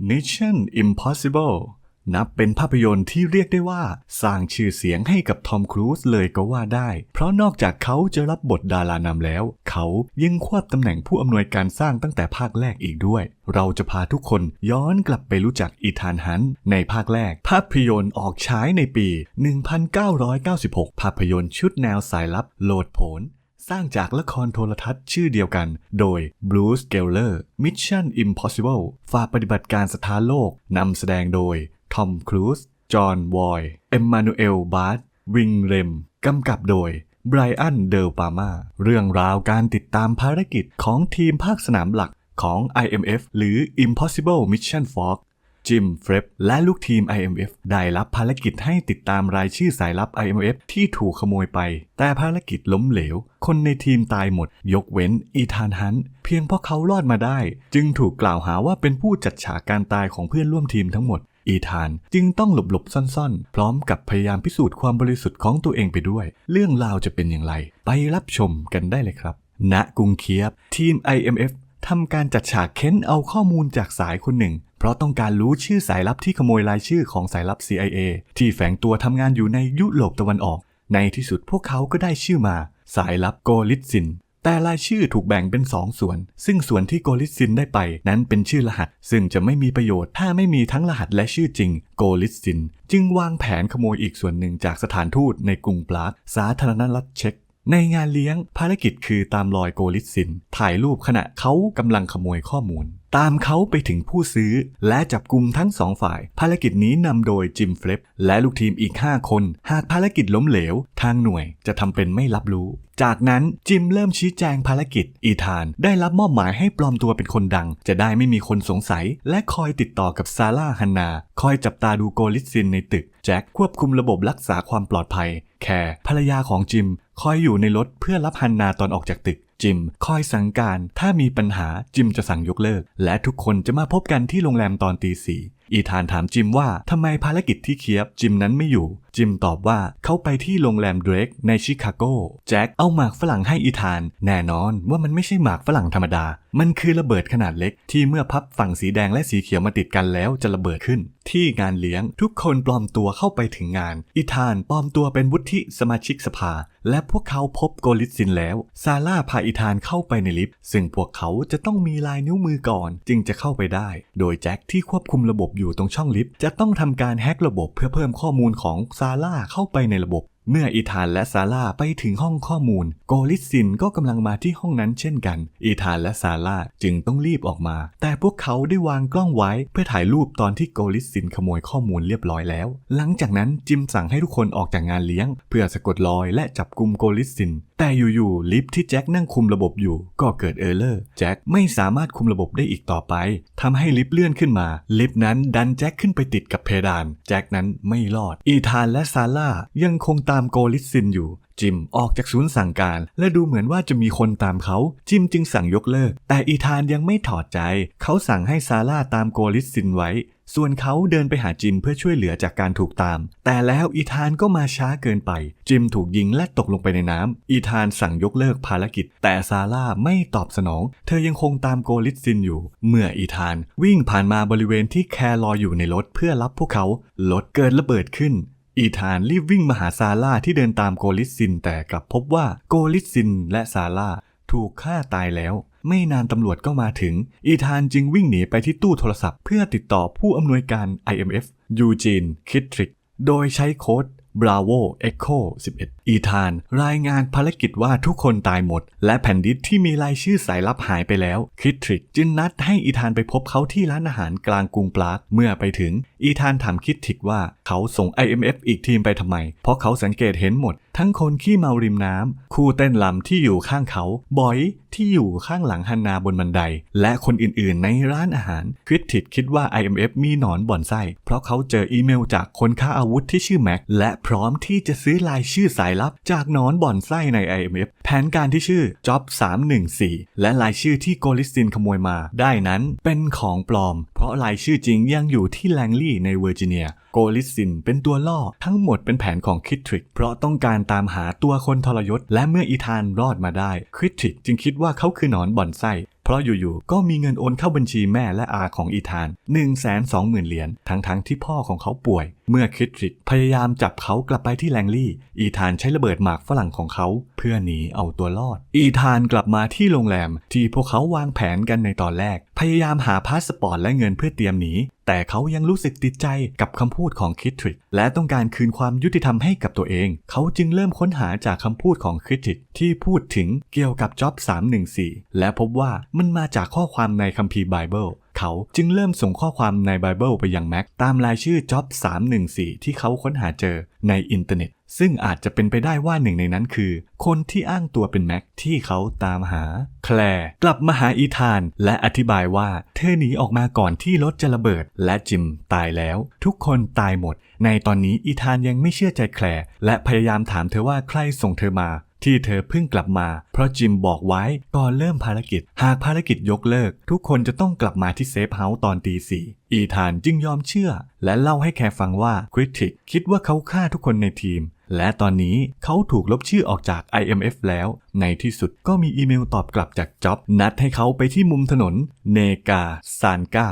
Mission Impossible นับเป็นภาพยนตร์ที่เรียกได้ว่า สร้างชื่อเสียงให้กับทอมครูซเลยก็ว่าได้ เพราะนอกจากเขาจะรับบทดารานำแล้ว เขายังควบตำแหน่งผู้อำนวยการสร้างตั้งแต่ภาคแรกอีกด้วย เราจะพาทุกคนย้อนกลับไปรู้จักอีธานฮันในภาคแรก ภาพยนตร์ออกฉายในปี 1996 ภาพยนตร์ชุดแนวสายลับโลดโผน สร้างจากละครโทรทัศน์ชื่อเดียวกัน โดย Bruce Geller Mission Impossible ฝ่าปฏิบัติการสถานโลกนำแสดงโดยทอมครูซ จอห์น วอย เอมมานูเอล บาร์ตวิงเรมกำกับโดยไบรอัน เดลปามา เรื่องราวการติดตามภารกิจของทีมภาคสนามหลักของ IMF หรือ Impossible Mission Force จิมเฟรปและลูกทีม IMF ได้รับภารกิจให้ติดตามรายชื่อสายลับ IMF ที่ถูกขโมยไป แต่ภารกิจล้มเหลว คนในทีมตายหมด ยกเว้นอีธานฮันเพียงเพราะเขารอดมาได้ จึงถูกกล่าวหาว่าเป็นผู้จัดฉากการตายของเพื่อนร่วมทีมทั้งหมดอีธานจึงต้องหลบๆซ่อนๆ พร้อมกับพยายามพิสูจน์ความบริสุทธิ์ของตัวเองไปด้วย เรื่องราวจะเป็นอย่างไร ไปรับชมกันได้เลยครับ ณกรุงเคียบ ทีม IMF ทำการจัดฉากเค้นเอาข้อมูลจากสายคนหนึ่ง เพราะต้องการรู้ชื่อสายลับที่ขโมยรายชื่อของสายลับ CIA ที่แฝงตัวทำงานอยู่ในยุโรปตะวันออก ในที่สุดพวกเขาก็ได้ชื่อมา สายลับโกลิตซิน แต่รายชื่อถูกแบ่งเป็น2ส่วน ซึ่งส่วนที่โกลิตซินได้ไป นั้นเป็นชื่อรหัส ซึ่งจะไม่มีประโยชน์ถ้าไม่มีทั้งรหัสและชื่อจริงโกลิตซิน จึงวางแผนขโมยอีกส่วนหนึ่งจากสถานทูตในกรุงปรากสาธารณรัฐเช็กในงานเลี้ยงภารกิจคือตามรอยโกลิตซิน ถ่ายรูปขณะเขากำลังขโมยข้อมูล ตามเขาไปถึงผู้ซื้อ และจับกลุ่มทั้งสองฝ่าย ภารกิจนี้นำโดยจิมเฟลปและลูกทีมอีก 5 คน หากภารกิจล้มเหลว ทางหน่วยจะทำเป็นไม่รับรู้ จากนั้นจิมเริ่มชี้แจงภารกิจ อีธานได้รับมอบหมายให้ปลอมตัวเป็นคนดัง จะได้ไม่มีคนสงสัย และคอยติดต่อกับซาร่าฮันนา คอยจับตาดูโกลิซินในตึก แจ็คควบคุมระบบรักษาความปลอดภัย แคร์ภรรยาของจิม คอยอยู่ในรถเพื่อรับฮันนาตอนออกจากตึก จิม คอยสั่งการ ถ้ามีปัญหาจิมจะสั่งยกเลิก และทุกคนจะมาพบกันที่โรงแรมตอนตีสี่อีธานถามจิมว่าทำไมภารกิจที่เคียบจิมนั้นไม่อยู่ จิมตอบว่าเขาไปที่โรงแรมเดรกในชิคาโกแจ็คเอาหมากฝรั่งให้อีธาน แน่นอนว่ามันไม่ใช่หมากฝรั่งธรรมดา มันคือระเบิดขนาดเล็ก ที่เมื่อพับฝั่งสีแดงและสีเขียวมาติดกันแล้วจะระเบิดขึ้น ที่งานเลี้ยงทุกคนปลอมตัวเข้าไปถึงงาน อีธานปลอมตัวเป็นวุฒิสมาชิกสภา และพวกเขาพบโกลิตซินแล้ว ซาร่าพาอีธานเข้าไปในลิฟต์ซึ่งพวกเขาจะต้องมีลายนิ้วมือก่อน จึงจะเข้าไปได้ โดยแจ็คที่ควบคุมระบบอยู่ตรงช่องลิฟต์จะต้องทำการแฮกระบบเพื่อเพิ่มข้อมูลของซาาร่าเข้าไปในระบบ เมื่ออีธานและซาร่าไปถึงห้องข้อมูล โกลิสซินก็กำลังมาที่ห้องนั้นเช่นกัน อีธานและซาร่าจึงต้องรีบออกมา แต่พวกเขาได้วางกล้องไว้เพื่อถ่ายรูปตอนที่โกลิสซินขโมยข้อมูลเรียบร้อยแล้ว หลังจากนั้นจิมสั่งให้ทุกคนออกจากงานเลี้ยง เพื่อสะกดรอยและจับกลุ่มโกลิสซิน แต่อยู่ๆลิฟที่แจ็คนั่งคุมระบบอยู่ก็เกิดเออร์เลอร์แจ็คไม่สามารถคุมระบบได้อีกต่อไปทำให้ลิฟเลื่อนขึ้นมา ลิฟนั้นดันแจ็คขึ้นไปติดกับเพดาน แจ็คนั้นไม่รอด อีธานและซาร่ายังคงตามโกลิตซินอยู่จิมออกจากศูนย์สั่งการ และดูเหมือนว่าจะมีคนตามเขา จิมจึงสั่งยกเลิก แต่อีธานยังไม่ถอดใจ เขาสั่งให้ซาร่าตามโกลิตซินไว้ ส่วนเขาเดินไปหาจิมเพื่อช่วยเหลือจากการถูกตาม แต่แล้วอีธานก็มาช้าเกินไป จิมถูกยิงและตกลงไปในน้ำอีธานสั่งยกเลิกภารกิจ แต่ซาร่าไม่ตอบสนอง เธอยังคงตามโกลิตซินอยู่ เมื่ออีธานวิ่งผ่านมาบริเวณที่แคร์รออยู่ในรถเพื่อรับพวกเขา รถเกิดระเบิดขึ้นอีธานรีบวิ่งมาหาซาร่าที่เดินตามโกลิตซินแต่กลับพบว่าโกลิตซินและซาร่าถูกฆ่าตายแล้ว ไม่นานตำรวจก็มาถึง อีธานจึงวิ่งหนีไปที่ตู้โทรศัพท์ เพื่อติดต่อผู้อำนวยการ IMF ยูจีน คิดทริก โดยใช้โค้ด Bravo Echo 11 อีธาน รายงานภารกิจว่าทุกคนตายหมด และแผ่นดิสที่มีรายชื่อสายลับหายไปแล้ว คิดทริกจึงนัดให้อีธานไปพบเขาที่ร้านอาหารกลางกรุงปรากเมื่อไปถึง อีธานถามคิดทริกว่าเขาส่ง IMF อีกทีมไปทำไม เพราะเขาสังเกตเห็นหมด ทั้งคนขี้เมาริมน้ำคู่เต้นลำที่อยู่ข้างเขาบอยที่อยู่ข้างหลังฮันนาบนบันได และคนอื่นๆ ในร้านอาหารคริสติดคิดว่า IMF มีหนอนบ่อนไส้เพราะเขาเจออีเมลจากคนค้าอาวุธที่ชื่อแม็กและพร้อมที่จะซื้อรายชื่อสายลับจากนอนบ่อนไส้ใน IMF แผนการที่ชื่อ Job 314 และรายชื่อที่โกลิสตินขโมยมา ได้นั้นเป็นของปลอม เพราะรายชื่อจริงยังอยู่ที่แลงลีย์ในเวอร์จิเนีย โกลิสซินเป็นตัวล่อทั้งหมดเป็นแผนของคิดทริก เพราะต้องการตามหาตัวคนทรยศ และเมื่ออีธานรอดมาได้คิดทริกจึงคิดว่าเขาคือนอนบ่อนไส้เพราะอยู่ๆ ก็มีเงินโอนเข้าบัญชีแม่และอาของอีธาน 1 2 0 0 0 0 เหรียญ ทั้งๆ ที่พ่อของเขาป่วย เมื่อคิดริดพยายามจับเขากลับไปที่แลงลี่ อีธานใช้ระเบิดหมากฝรั่งของเขา เพื่อหนีเอาตัวรอด อีธานกลับมาที่โรงแรม ที่พวกเขาวางแผนกันในตอนแรก พยายามหาพาสปอร์ตและเงินเพื่อเตรียมหนีแต่เขายังรู้สึกติดใจกับคำพูดของคิทริกและต้องการคืนความยุติธรรมให้กับตัวเอง เขาจึงเริ่มค้นหาจากคำพูดของคิทริกที่พูดถึงเกี่ยวกับจ็อบ314 และพบว่ามันมาจากข้อความในคัมภีร์ไบเบิล เขาจึงเริ่มส่งข้อความในไบเบิลไปยังแม็กตามรายชื่อจ็อบ314 ที่เขาค้นหาเจอในอินเทอร์เน็ต ซึ่งอาจจะเป็นไปได้ว่าหนึ่งในนั้นคือ คนที่อ้างตัวเป็นแม็กที่เขาตามหา แคลร์กลับมาหาอีธาน และอธิบายว่าเธอหนีออกมาก่อนที่รถจะระเบิด และจิมตายแล้ว ทุกคนตายหมด ในตอนนี้อีธานยังไม่เชื่อใจแคลร์และพยายามถามเธอว่าใครส่งเธอมา ที่เธอเพิ่งกลับมา เพราะจิมบอกไว้ก่อนเริ่มภารกิจ หากภารกิจยกเลิก ทุกคนจะต้องกลับมาที่เซฟเฮาส์ตอนตีสี่อีธานจึงยอมเชื่อ และเล่าให้แคร์ฟังว่าคริติกคิดว่าเขาฆ่าทุกคนในทีม และตอนนี้เขาถูกลบชื่อออกจาก IMF แล้ว ในที่สุดก็มีอีเมลตอบกลับจากจ็อบนัดให้เขาไปที่มุมถนน เนกาซานกา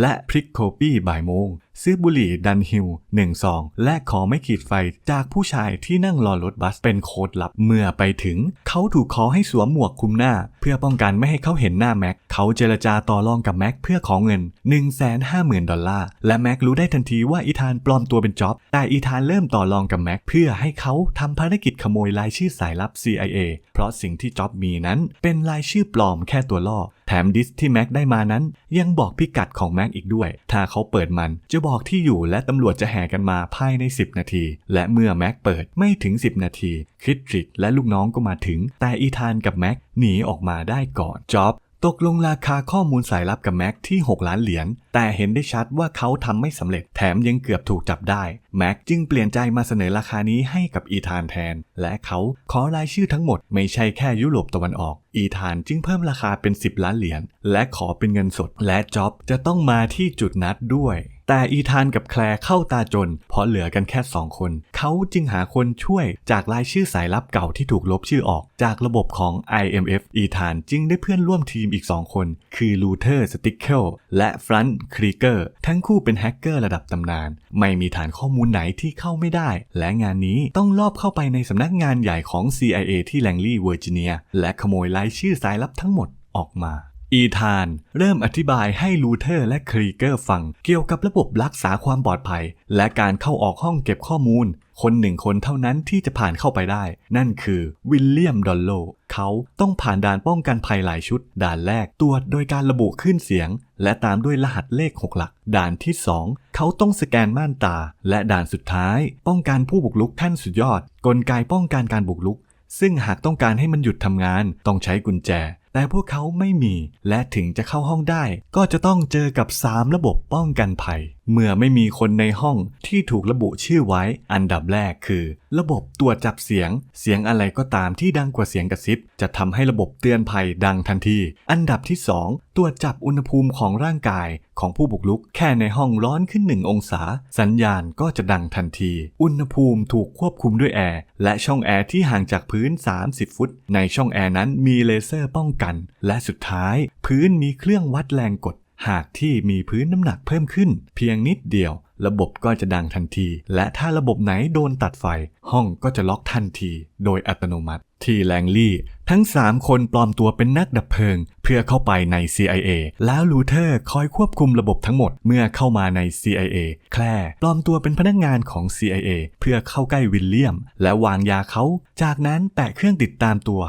และพริกโคปี้บ่ายโมง ซื้อบุหรี่ดันฮิลหนึ่งซองและขอไม่ขีดไฟจากผู้ชายที่นั่งรอรถบัสเป็นโค้ดลับเมื่อไปถึง เขาถูกขอให้สวมหมวกคลุมหน้า เพื่อป้องกันไม่ให้เขาเห็นหน้าแม็กเขาเจรจาต่อรองกับแม็กเพื่อขอเงิน 1 5 0 0 0 0 ดอลลาร์และแม็กรู้ได้ทันทีว่าอีธานปลอมตัวเป็นจ็อบ แต่อีธานเริ่มต่อรองกับแม็กเพื่อให้เขาทำภารกิจขโมยรายชื่อสายลับ CIA เพราะสิ่งที่จ็อบมีนั้น เป็นรายชื่อปลอมแค่ตัวล่อแถมดิสที่แม็กได้มานั้น ยังบอกพิกัดของแม็กอีกด้วย ถ้าเขาเปิดมันจะบอกอกที่อยู่และตำรวจจะแห่กันมาภายใน 10 นาที และเมื่อแม็กเปิดไม่ถึง 10 นาทีคริดริดและลูกน้องก็มาถึง แต่อีธานกับแม็กหนีออกมาได้ก่อนจ็อบตกลงราคาข้อมูลสายลับกับแม็กที่ 6 ล้านเหรียญ แต่เห็นได้ชัดว่าเขาทำไม่สำเร็จ แถมยังเกือบถูกจับได้ แม็กจึงเปลี่ยนใจมาเสนอราคานี้ให้กับอีธานแทน และเขาขอรายชื่อทั้งหมดไม่ใช่แค่ยุโรปตะวันออก อีธานจึงเพิ่มราคาเป็น 10 ล้านเหรียญ และขอเป็นเงินสด และจ็อบจะต้องมาที่จุดนัดด้วย แต่อีธานกับแคลร์เข้าตาจน เพราะเหลือกันแค่สองคน เขาจึงหาคนช่วยจากรายชื่อสายลับเก่าที่ถูกลบชื่อออก จากระบบของ IMF อีธานจึงได้เพื่อนร่วมทีมอีก 2 คน คือลูเทอร์สติกเคิลและฟรันครีเกอร์ ทั้งคู่เป็นแฮกเกอร์ระดับตำนาน ไม่มีฐานข้อมูลไหนที่เข้าไม่ได้ และงานนี้ต้องลอบเข้าไปในสำนักงานใหญ่ของ CIA ที่แลงลีย์เวอร์จิเนีย และขโมยรายชื่อสายลับทั้งหมดออกมา อีธานเริ่มอธิบายให้ลูเทอร์และครีเกอร์ฟัง เกี่ยวกับระบบรักษาความปลอดภัย และการเข้าออกห้องเก็บข้อมูล คนหนึ่งคนเท่านั้นที่จะผ่านเข้าไปได้ นั่นคือวิลเลียมดอลโล เขาต้องผ่านด่านป้องกันภัยหลายชุด ด่านแรกตรวจโดยการระบุขึ้นเสียง และตามด้วยรหัสเลข 6 หลัก ด่านที่ 2 เขาต้องสแกนม่านตา และด่านสุดท้าย ป้องกันผู้บุกรุกขั้นสุดยอด กลไกป้องกันการบุกรุกซึ่งหากต้องการให้มันหยุดทำงาน ต้องใช้กุญแจ แต่พวกเขาไม่มี และถึงจะเข้าห้องได้ ก็จะต้องเจอกับ 3 ระบบป้องกันภัย เมื่อไม่มีคนในห้องที่ถูกระบุชื่อไว้ อันดับแรกคือ ระบบตรวจจับเสียง เสียงอะไรก็ตามที่ดังกว่าเสียงกระซิบ จะทำให้ระบบเตือนภัยดังทันที อันดับที่ 2 ตรวจจับอุณหภูมิของร่างกาย ของผู้บุกรุกแค่ในห้องร้อนขึ้น 1 องศา สัญญาณก็จะดังทันที อุณหภูมิถูกควบคุมด้วยแอร์และช่องแอร์ที่ห่างจากพื้น 30 ฟุต ในช่องแอร์นั้นมีเลเซอร์ป้องกัน และสุดท้าย พื้นมีเครื่องวัดแรงกด หากที่มีพื้นน้ำหนักเพิ่มขึ้น เพียงนิดเดียว ระบบก็จะดังทันที และถ้าระบบไหนโดนตัดไฟ ห้องก็จะล็อกทันที โดยอัตโนมัติ ที่แลงลี่ ทั้ง 3 คนปลอมตัวเป็นนักดับเพลิง เพื่อเข้าไปใน CIA แล้วลูเทอร์คอยควบคุมระบบทั้งหมดเมื่อเข้ามาใน CIA แคลร์ปลอมตัวเป็นพนักงานของ CIA เพื่อเข้าใกล้วิลเลียม และวางยาเขา จากนั้นแตะเครื่องติดตามตัว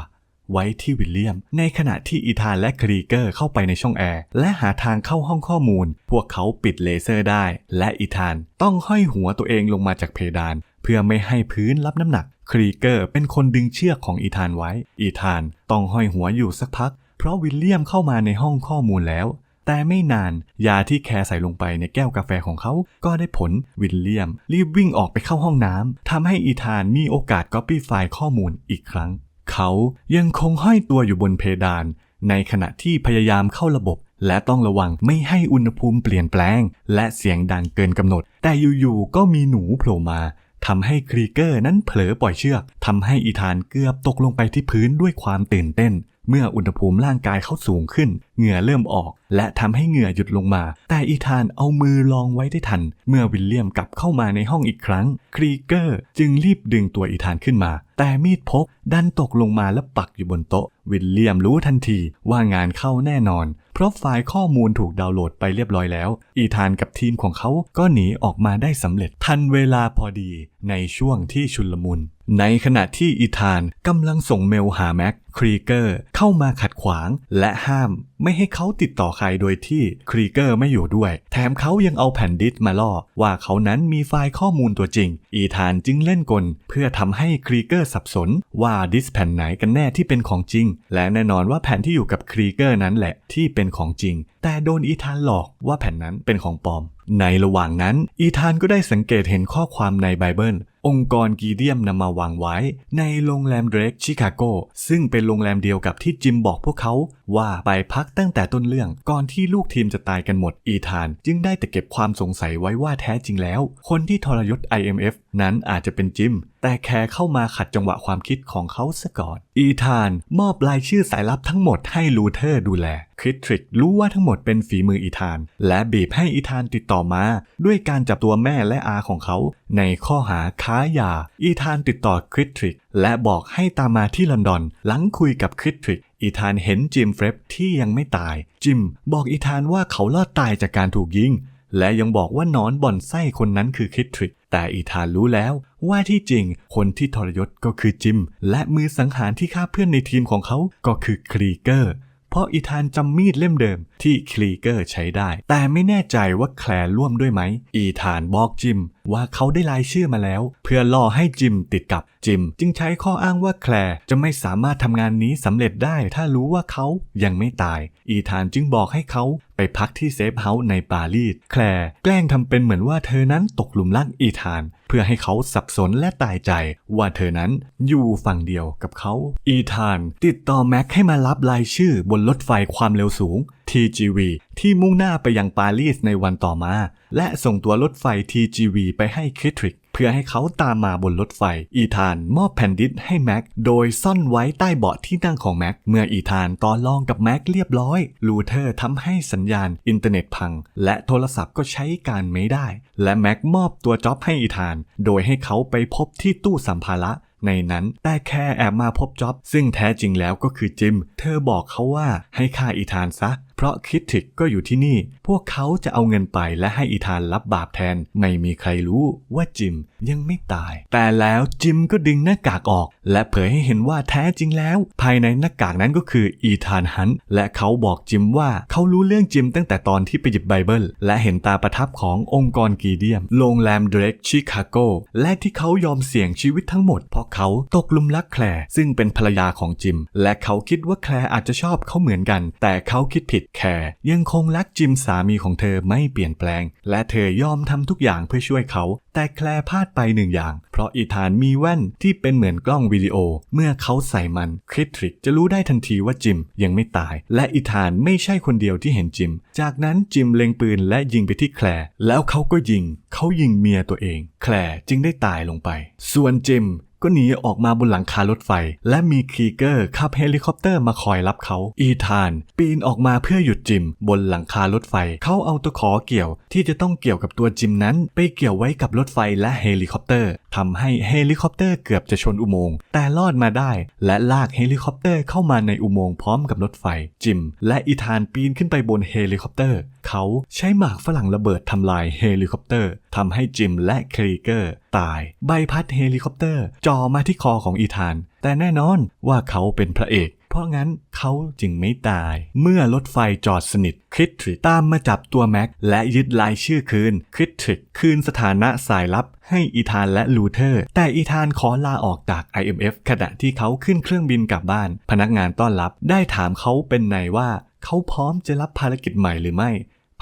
ไว้ที่วิลเลียม ในขณะที่อีธานและครีเกอร์เข้าไปในช่องแอร์ และหาทางเข้าห้องข้อมูล พวกเขาปิดเลเซอร์ได้ และอีธานต้องห้อยหัวตัวเองลงมาจากเพดาน เพื่อไม่ให้พื้นรับน้ำหนัก ครีเกอร์เป็นคนดึงเชือกของอีธานไว้ อีธานต้องห้อยหัวอยู่สักพัก เพราะวิลเลียมเข้ามาในห้องข้อมูลแล้วแต่ไม่นานยาที่แคร์ใส่ลงไปในแก้วกาแฟของเขาก็ได้ผลวิลเลียม รีบวิ่งออกไปเข้าห้องน้ำทำให้อีธานมีโอกาสก๊อปปี้ไฟล์ข้อมูลอีกครั้ง เขายังคงห้อยตัวอยู่บนเพดาน ในขณะที่พยายามเข้าระบบ และต้องระวังไม่ให้อุณหภูมิเปลี่ยนแปลง และเสียงดังเกินกำหนด แต่อยู่ๆก็มีหนูโผล่มา ทำให้ครีเกอร์นั้นเผลอปล่อยเชือกทำให้อีธานเกือบตกลงไปที่พื้นด้วยความตื่นเต้น เมื่ออุณหภูมิร่างกายเขาสูงขึ้น เหงื่อเริ่มออก และทำให้เหงื่อหยุดลงมา แต่อีธานเอามือรองไว้ได้ทัน เมื่อวิลเลียมกลับเข้ามาในห้องอีกครั้ง ครีเกอร์จึงรีบดึงตัวอีธานขึ้นมา แต่มีดพกดันตกลงมาและปักอยู่บนโต๊ะ วิลเลียมรู้ทันทีว่างานเข้าแน่นอน เพราะไฟล์ข้อมูลถูกดาวน์โหลดไปเรียบร้อยแล้ว อีธานกับทีมของเขาก็หนีออกมาได้สำเร็จทันเวลาพอดีในช่วงที่ชุลมุน ในขณะที่อีธานกำลังส่งเมลหาแม็กครีเกอร์เข้ามาขัดขวางและห้ามไม่ให้เขาติดต่อใครโดยที่ครีเกอร์ไม่อยู่ด้วย แถมเขายังเอาแผ่นดิสก์มาล่อ ว่าเขานั้นมีไฟล์ข้อมูลตัวจริง อีธานจึงเล่นกล เพื่อทำให้ครีเกอร์สับสนว่าดิสก์แผ่นไหนกันแน่ที่เป็นของจริง และแน่นอนว่าแผ่นที่อยู่กับครีเกอร์นั้นแหละที่เป็นของจริง แต่โดนอีธานหลอกว่าแผ่นนั้นเป็นของปลอม ในระหว่างนั้น อีธานก็ได้สังเกตเห็นข้อความในไบเบิล องค์กรกีเดียมนำมาวางไว้ ในโรงแรมเดรกชิคาโก ซึ่งเป็นโรงแรมเดียวกับที่จิมบอกพวกเขา ว่าไปพักตั้งแต่ต้นเรื่อง ก่อนที่ลูกทีมจะตายกันหมด อีธาน จึงได้แต่เก็บความสงสัยไว้ว่าแท้จริงแล้ว คนที่ทรยศ IMF นั้นอาจจะเป็นจิม แต่แคร์เข้ามาขัดจังหวะความคิดของเขาซะก่อน อีธานมอบรายชื่อสายลับทั้งหมดให้ลูเทอร์ดูแล คริสทริกรู้ว่าทั้งหมดเป็นฝีมืออีธาน และบีบให้อีธานติดต่อมา ด้วยการจับตัวแม่และอาของเขา ในข้อหาค้ายา อีธานติดต่อคริสทริก และบอกให้ตามมาที่ลอนดอน หลังคุยกับคริสทริกอีธานเห็นจิมเฟรบที่ยังไม่ตาย จิมบอกอีธานว่าเขารอดตายจากการถูกยิง และยังบอกว่านอนบ่อนไส้คนนั้นคือคิดทริก แต่อีธานรู้แล้วว่าที่จริงคนที่ทรยศก็คือจิม และมือสังหารที่ฆ่าเพื่อนในทีมของเขาก็คือครีเกอร์ เพราะอีธานจำมีดเล่มเดิมที่คลีเกอร์ใช้ได้ แต่ไม่แน่ใจว่าแคลร์ร่วมด้วยไหม อีธานบอกจิมว่าเขาได้รายชื่อมาแล้ว เพื่อล่อให้จิมติดกับจิม จึงใช้ข้ออ้างว่าแคลร์จะไม่สามารถทำงานนี้สำเร็จได้ ถ้ารู้ว่าเขายังไม่ตาย อีธานจึงบอกให้เขาไปพักที่เซฟเฮาส์ในปารีส แคลร์แกล้งทำเป็นเหมือนว่าเธอนั้นตกหลุมรักอีธาน เพื่อให้เขาสับสนและตายใจ ว่าเธอนั้นอยู่ฝั่งเดียวกับเขา อีธาน ติดต่อแม็กให้มารับรายชื่อบนรถไฟความเร็วสูง TGV ที่มุ่งหน้าไปยังปารีสในวันต่อมา และส่งตัวรถไฟ TGV ไปให้คริทริก เพื่อให้เขาตามมาบนรถไฟ อีธานมอบแผ่นดิสให้แม็ก โดยซ่อนไว้ใต้เบาะที่นั่งของแม็ก เมื่ออีธานต่อรองกับแม็กเรียบร้อย ลูเทอร์ทำให้สัญญาณอินเทอร์เน็ตพัง และโทรศัพท์ก็ใช้การไม่ได้ และแม็กมอบตัวจ็อบให้อีธาน โดยให้เขาไปพบที่ตู้สัมภาระในนั้นแต่แค่แอบมาพบจ็อบ ซึ่งแท้จริงแล้วก็คือจิม เธอบอกเขาว่าให้ฆ่าอีธานซะ เพราะคิดทิกก็อยู่ที่นี่ พวกเขาจะเอาเงินไปและให้อีธานรับบาปแทน ไม่มีใครรู้ว่าจิมยังไม่ตาย แต่แล้วจิมก็ดึงหน้ากากออก และเผยให้เห็นว่าแท้จริงแล้ว ภายในหน้ากากนั้นก็คืออีธานฮันและเขาบอกจิมว่าเขารู้เรื่องจิมตั้งแต่ตอนที่ไปหยิบไบเบิล และเห็นตาประทับขององค์กรกีเดียม โรงแรมเดรกชิคาโกและที่เขายอมเสี่ยงชีวิตทั้งหมด เพราะเขาตกหลุมรักแคลร์ซึ่งเป็นภรรยาของจิม และเขาคิดว่าแคลร์อาจจะชอบเขาเหมือนกัน แต่เขาคิดผิดแคลร์ยังคงรักจิมสามีของเธอไม่เปลี่ยนแปลง และเธอยอมทำทุกอย่างเพื่อช่วยเขา แต่แคลร์พลาดไปหนึ่งอย่าง เพราะอีธานมีแว่นที่เป็นเหมือนกล้องวิดีโอ เมื่อเขาใส่มันคริทริกจะรู้ได้ทันทีว่าจิมยังไม่ตาย และอีธานไม่ใช่คนเดียวที่เห็นจิม จากนั้นจิมเล็งปืนและยิงไปที่แคลร์แล้วเขาก็ยิง เขายิงเมียตัวเอง แคลร์จึงได้ตายลงไป ส่วนจิม ก็หนีออกมาบนหลังคารถไฟ และมีครีเกอร์ขับเฮลิคอปเตอร์มาคอยรับเขา อีธานปีนออกมาเพื่อหยุดจิม บนหลังคารถไฟ เขาเอาตะขอเกี่ยวที่จะต้องเกี่ยวกับตัวจิมนั้น ไปเกี่ยวไว้กับรถไฟและเฮลิคอปเตอร์ ทำให้เฮลิคอปเตอร์เกือบจะชนอุโมงค์แต่รอดมาได้ และลากเฮลิคอปเตอร์เข้ามาในอุโมงค์พร้อมกับรถไฟ จิม และอีธานปีนขึ้นไปบนเฮลิคอปเตอร์ เขาใช้หมากฝรั่งระเบิดทำลายเฮลิคอปเตอร์ทำให้จิมและครีเกอร์ตาย ใบพัดเฮลิคอปเตอร์จ่อมาที่คอของอีธาน แต่แน่นอนว่าเขาเป็นพระเอกเพราะงั้นเขาจึงไม่ตาย เมื่อรถไฟจอดสนิทคริสทริกตามมาจับตัวแม็กและยึดลายชื่อคืนคริสทริกคืนสถานะสายลับ ให้อีธานและลูเทอร์ แต่อีธานขอลาออกจาก IMF ขณะที่เขาขึ้นเครื่องบินกลับบ้าน พนักงานต้อนรับได้ถามเขาเป็นในว่า เขาพร้อมจะรับภารกิจใหม่หรือไม่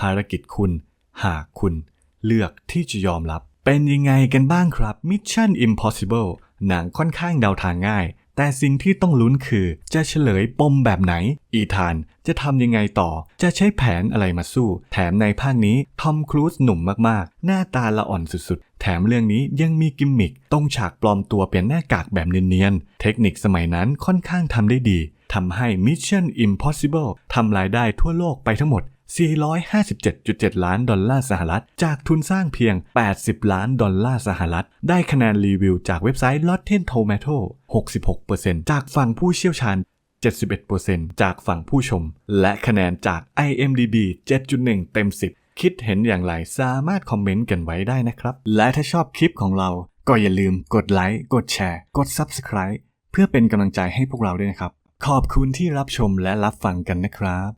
ภารกิจคุณ หากคุณ เลือกที่จะยอมรับ เป็นยังไงกันบ้างครับ Mission Impossible หนังค่อนข้างเดาทางง่าย แต่สิ่งที่ต้องลุ้นคือ จะเฉลยปมแบบไหน อีธานจะทำยังไงต่อ จะใช้แผนอะไรมาสู้ แถมในภาคนี้ทอมครูซหนุ่มมากๆ หน้าตาละอ่อนสุด แถมเรื่องนี้ยังมีกิมมิคตรงฉากปลอมตัวเป็นหน้ากากแบบเนียนๆ เทคนิคสมัยนั้นค่อนข้างทำได้ดีทำให้ Mission Impossible ทำรายได้ทั่วโลกไปทั้งหมด 457.7 ล้านดอลลาร์สหรัฐ จากทุนสร้างเพียง 80 ล้านดอลลาร์สหรัฐ ได้คะแนนรีวิวจากเว็บไซต์ Rotten Tomato 66%จากฝั่งผู้เชี่ยวชาญ 71%จากฝั่งผู้ชม และคะแนนจาก IMDb 7.1 เต็ม 10 คิดเห็นอย่างไรสามารถคอมเมนต์กันไว้ได้นะครับ และถ้าชอบคลิปของเราก็อย่าลืมกดไลค์กดแชร์กด Subscribe เพื่อเป็นกำลังใจให้พวกเราด้วยนะครับ ขอบคุณที่รับชมและรับฟังกันนะครับ